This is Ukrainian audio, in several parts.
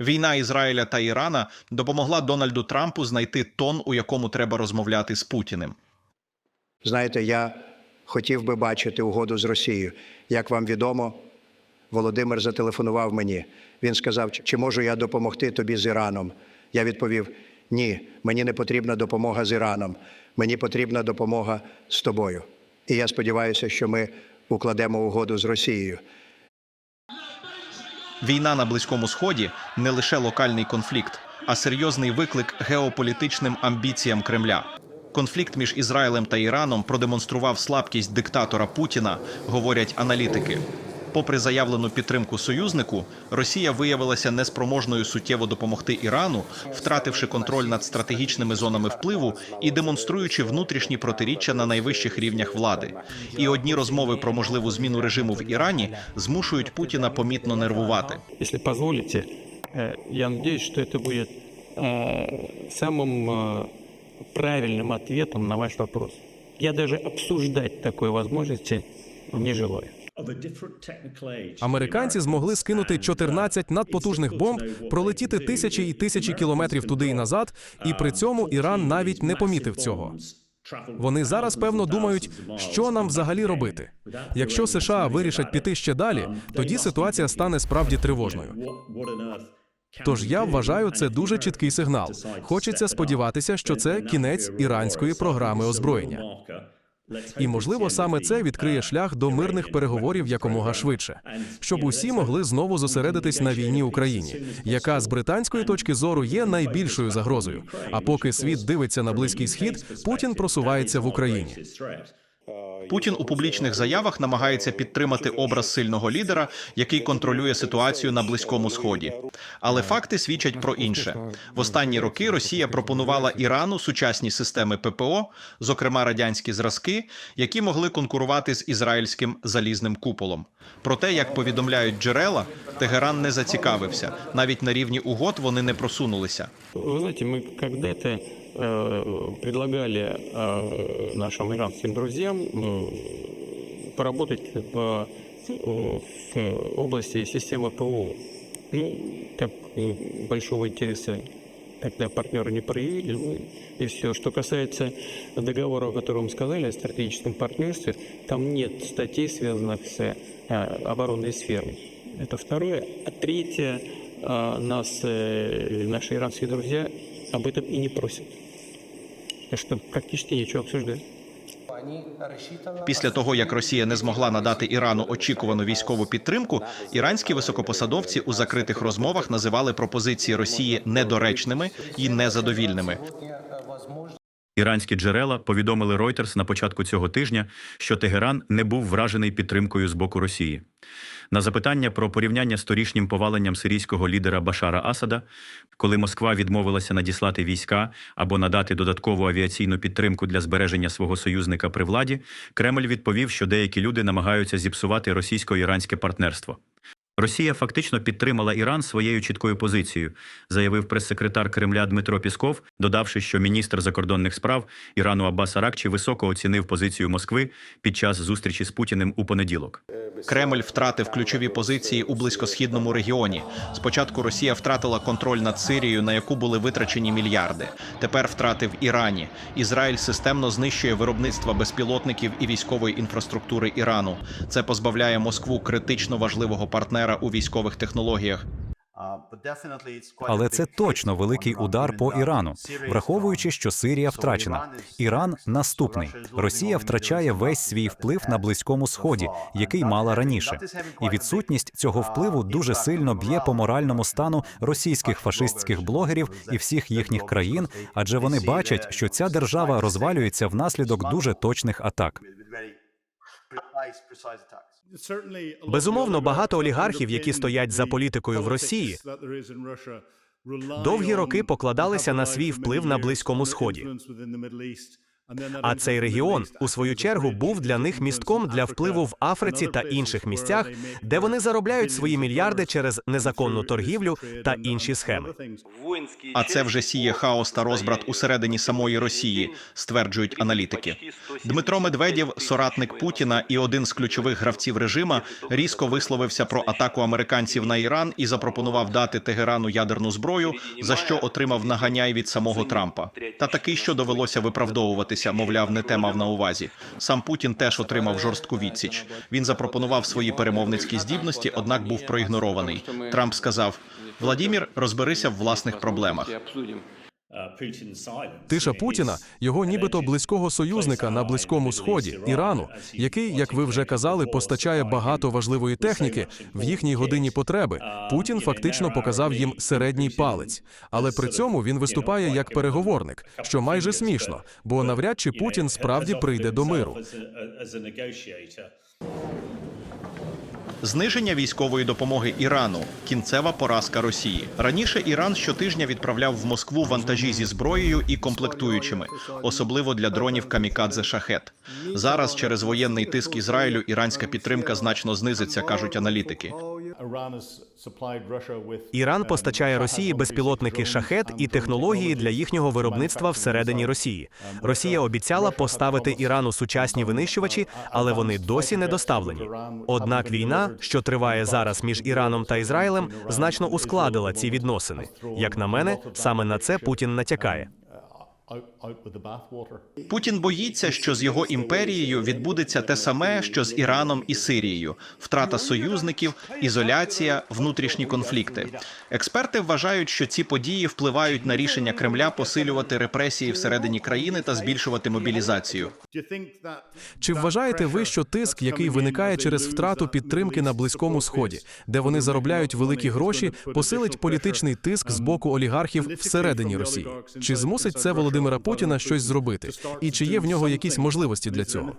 Війна Ізраїля та Ірана допомогла Дональду Трампу знайти тон, у якому треба розмовляти з Путіним. Знаєте, я хотів би бачити угоду з Росією. Як вам відомо, Володимир зателефонував мені. Він сказав, чи можу я допомогти тобі з Іраном. Я відповів: ні, мені не потрібна допомога з Іраном, мені потрібна допомога з тобою. І я сподіваюся, що ми укладемо угоду з Росією. Війна на Близькому Сході не лише локальний конфлікт, а серйозний виклик геополітичним амбіціям Кремля. Конфлікт між Ізраїлем та Іраном продемонстрував слабкість диктатора Путіна, говорять аналітики. Попри заявлену підтримку союзнику, Росія виявилася неспроможною суттєво допомогти Ірану, втративши контроль над стратегічними зонами впливу і демонструючи внутрішні протиріччя на найвищих рівнях влади. І одні розмови про можливу зміну режиму в Ірані змушують Путіна помітно нервувати. Если позволите, э, я надеюсь, что это будет э, самым э, правильным ответом на ваш вопрос. Я даже обсуждать такой возможности не желаю. Американці змогли скинути 14 надпотужних бомб, пролетіти тисячі і тисячі кілометрів туди і назад, і при цьому Іран навіть не помітив цього. Вони зараз певно думають, що нам взагалі робити. Якщо США вирішать піти ще далі, тоді ситуація стане справді тривожною. Тож я вважаю це дуже чіткий сигнал. Хочеться сподіватися, що це кінець іранської програми озброєння. І можливо саме це відкриє шлях до мирних переговорів якомога швидше, щоб усі могли знову зосередитись на війні Україні, яка з британської точки зору є найбільшою загрозою. А поки світ дивиться на близький схід, Путін просувається в Україні. Путін у публічних заявах намагається підтримати образ сильного лідера, який контролює ситуацію на близькому сході. Але факти свідчать про інше. В останні роки Росія пропонувала Ірану сучасні системи ППО, зокрема радянські зразки, які могли конкурувати з ізраїльським залізним куполом. Проте, як повідомляють джерела, Тегеран не зацікавився. Навіть на рівні угод вони не просунулися. Вы знаете, мы когда-то э, предлагали э, нашим иранским друзьям э, поработать по, э, в области системы ПО. Ну, так э, большого интереса тогда партнеры не проявили. Ну, и все. Что касается договора, о котором сказали, о стратегическом партнерстве, там нет статей, связанных с э, оборонной сферой. Это второе. А третье, э, нас э, наши иранские друзья об этом и не просят. Так что практически нечего обсуждать. Після того, як Росія не змогла надати Ірану очікувану військову підтримку, іранські високопосадовці у закритих розмовах називали пропозиції Росії недоречними і незадовільними. Іранські джерела повідомили Reuters на початку цього тижня, що Тегеран не був вражений підтримкою з боку Росії. На запитання про порівняння з торішнім поваленням сирійського лідера Башара Асада, коли Москва відмовилася надіслати війська або надати додаткову авіаційну підтримку для збереження свого союзника при владі, Кремль відповів, що деякі люди намагаються зіпсувати російсько-іранське партнерство. Росія фактично підтримала Іран своєю чіткою позицією, заявив прес-секретар Кремля Дмитро Пісков, додавши, що міністр закордонних справ Ірану Аббас Аракчі високо оцінив позицію Москви під час зустрічі з Путіним у понеділок. Кремль втратив ключові позиції у близькосхідному регіоні. Спочатку Росія втратила контроль над Сирією, на яку були витрачені мільярди. Тепер втратив Ірані. Ізраїль системно знищує виробництво безпілотників і військової інфраструктури Ірану. Це позбавляє Москву критично важливого партнера у військових технологіях. Але це точно великий удар по Ірану, враховуючи, що Сирія втрачена. Іран наступний. Росія втрачає весь свій вплив на близькому сході, який мала раніше. І відсутність цього впливу дуже сильно б'є по моральному стану російських фашистських блогерів і всіх їхніх країн, адже вони бачать, що ця держава розвалюється внаслідок дуже точних атак. Безумовно, багато олігархів, які стоять за політикою в Росії, довгі роки покладалися на свій вплив на Близькому Сході. А цей регіон, у свою чергу, був для них містком для впливу в Африці та інших місцях, де вони заробляють свої мільярди через незаконну торгівлю та інші схеми. А це вже сіє хаос та розбрат усередині самої Росії, стверджують аналітики. Дмитро Медведєв, соратник Путіна і один з ключових гравців режима, різко висловився про атаку американців на Іран і запропонував дати Тегерану ядерну зброю, за що отримав наганяй від самого Трампа. Та такий, що довелося виправдовуватися, мовляв, не те мав на увазі. Сам Путін теж отримав жорстку відсіч. Він запропонував свої перемовницькі здібності, однак був проігнорований. Трамп сказав: Владімір, розберися в власних проблемах. Тиша Путіна, його нібито близького союзника на близькому сході Ірану, який, як ви вже казали, постачає багато важливої техніки в їхній годині потреби. Путін фактично показав їм середній палець, але при цьому він виступає як переговорник, що майже смішно, бо навряд чи Путін справді прийде до миру. Зниження військової допомоги Ірану кінцева поразка Росії. Раніше Іран щотижня відправляв в Москву вантажі зі зброєю і комплектуючими, особливо для дронів камікадзе шахет. Зараз через воєнний тиск Ізраїлю іранська підтримка значно знизиться, кажуть аналітики. Іран постачає Росії безпілотники шахет і технології для їхнього виробництва всередині Росії. Росія обіцяла поставити Ірану сучасні винищувачі, але вони досі не доставлені. Однак війна, що триває зараз між Іраном та Ізраїлем, значно ускладила ці відносини. Як на мене, саме на це Путін натякає. Путін боїться, що з його імперією відбудеться те саме, що з Іраном і Сирією: втрата союзників, ізоляція, внутрішні конфлікти. Експерти вважають, що ці події впливають на рішення Кремля посилювати репресії всередині країни та збільшувати мобілізацію. Чи вважаєте ви, що тиск, який виникає через втрату підтримки на близькому сході, де вони заробляють великі гроші, посилить політичний тиск з боку олігархів всередині Росії? Чи змусить це Володимира Путіна щось зробити? І чи є в нього якісь можливості для цього?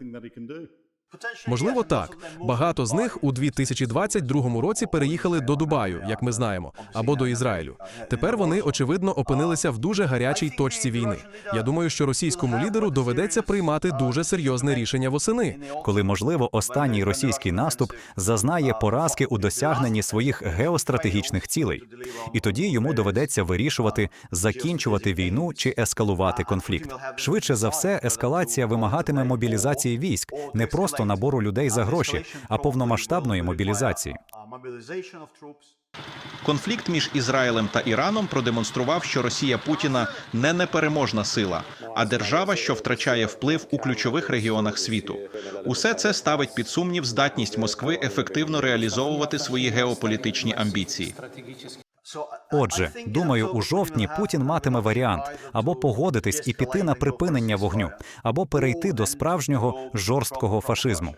Можливо, так. Багато з них у 2022 році переїхали до Дубаю, як ми знаємо, або до Ізраїлю. Тепер вони очевидно опинилися в дуже гарячій точці війни. Я думаю, що російському лідеру доведеться приймати дуже серйозне рішення восени. коли можливо останній російський наступ зазнає поразки у досягненні своїх геостратегічних цілей, і тоді йому доведеться вирішувати, закінчувати війну чи ескалувати конфлікт. Швидше за все, ескалація вимагатиме мобілізації військ, не просто набору людей за гроші, а повномасштабної мобілізації. Конфлікт між Ізраїлем та Іраном продемонстрував, що Росія Путіна не непереможна сила, а держава, що втрачає вплив у ключових регіонах світу. Усе це ставить під сумнів здатність Москви ефективно реалізовувати свої геополітичні амбіції. Отже, думаю, у жовтні Путін матиме варіант або погодитись і піти на припинення вогню, або перейти до справжнього жорсткого фашизму.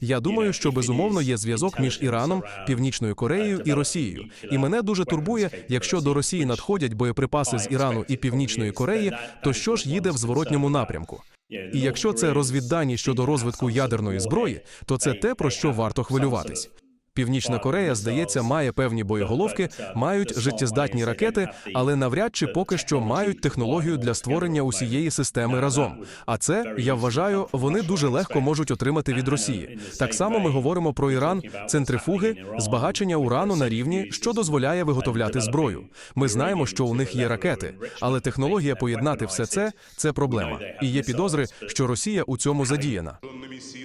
Я думаю, що безумовно є зв'язок між Іраном, Північною Кореєю і Росією. І мене дуже турбує, якщо до Росії надходять боєприпаси з Ірану і Північної Кореї, то що ж їде в зворотньому напрямку? І якщо це розвіддані щодо розвитку ядерної зброї, то це те, про що варто хвилюватись. Північна Корея, здається, має певні боєголовки, мають життєздатні ракети, але навряд чи поки що мають технологію для створення усієї системи разом. А це я вважаю, вони дуже легко можуть отримати від Росії. Так само ми говоримо про Іран, центрифуги, збагачення урану на рівні, що дозволяє виготовляти зброю. Ми знаємо, що у них є ракети, але технологія поєднати все це це проблема. І є підозри, що Росія у цьому задіяна.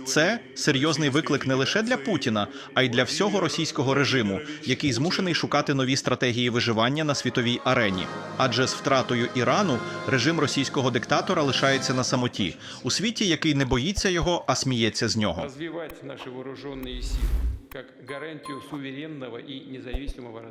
Це серйозний виклик не лише для Путіна, а й для всього російського режиму, який змушений шукати нові стратегії виживання на світовій арені. Адже з втратою Ірану режим російського диктатора лишається на самоті у світі, який не боїться його, а сміється з нього. Розвивати наші силы как гарантию суверенного і развития.